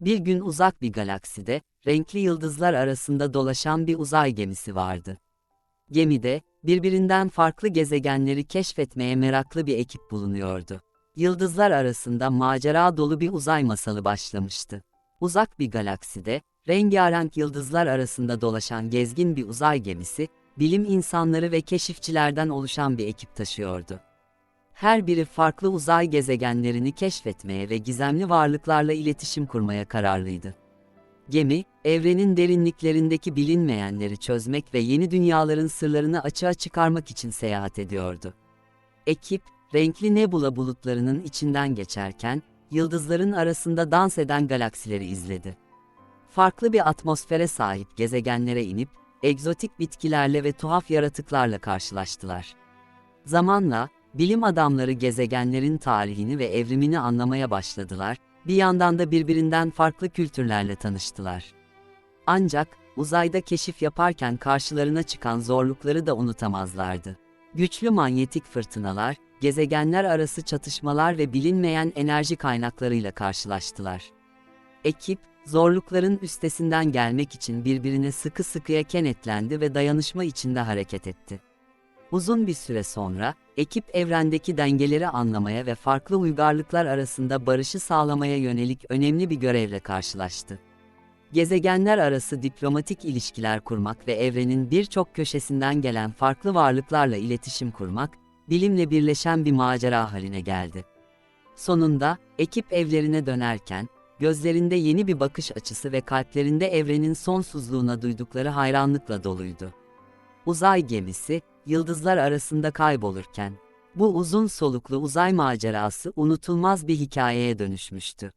Bir gün uzak bir galakside, renkli yıldızlar arasında dolaşan bir uzay gemisi vardı. Gemide, birbirinden farklı gezegenleri keşfetmeye meraklı bir ekip bulunuyordu. Yıldızlar arasında macera dolu bir uzay masalı başlamıştı. Uzak bir galakside, rengarenk yıldızlar arasında dolaşan gezgin bir uzay gemisi, bilim insanları ve keşifçilerden oluşan bir ekip taşıyordu. Her biri farklı uzay gezegenlerini keşfetmeye ve gizemli varlıklarla iletişim kurmaya kararlıydı. Gemi, evrenin derinliklerindeki bilinmeyenleri çözmek ve yeni dünyaların sırlarını açığa çıkarmak için seyahat ediyordu. Ekip, renkli nebula bulutlarının içinden geçerken, yıldızların arasında dans eden galaksileri izledi. Farklı bir atmosfere sahip gezegenlere inip, egzotik bitkilerle ve tuhaf yaratıklarla karşılaştılar. Zamanla, bilim adamları gezegenlerin tarihini ve evrimini anlamaya başladılar, bir yandan da birbirinden farklı kültürlerle tanıştılar. Ancak, uzayda keşif yaparken karşılarına çıkan zorlukları da unutamazlardı. Güçlü manyetik fırtınalar, gezegenler arası çatışmalar ve bilinmeyen enerji kaynaklarıyla karşılaştılar. Ekip, zorlukların üstesinden gelmek için birbirine sıkı sıkıya kenetlendi ve dayanışma içinde hareket etti. Uzun bir süre sonra, ekip evrendeki dengeleri anlamaya ve farklı uygarlıklar arasında barışı sağlamaya yönelik önemli bir görevle karşılaştı. Gezegenler arası diplomatik ilişkiler kurmak ve evrenin birçok köşesinden gelen farklı varlıklarla iletişim kurmak, bilimle birleşen bir macera haline geldi. Sonunda, ekip evlerine dönerken, gözlerinde yeni bir bakış açısı ve kalplerinde evrenin sonsuzluğuna duydukları hayranlıkla doluydu. Uzay gemisi, yıldızlar arasında kaybolurken, bu uzun soluklu uzay macerası unutulmaz bir hikayeye dönüşmüştü.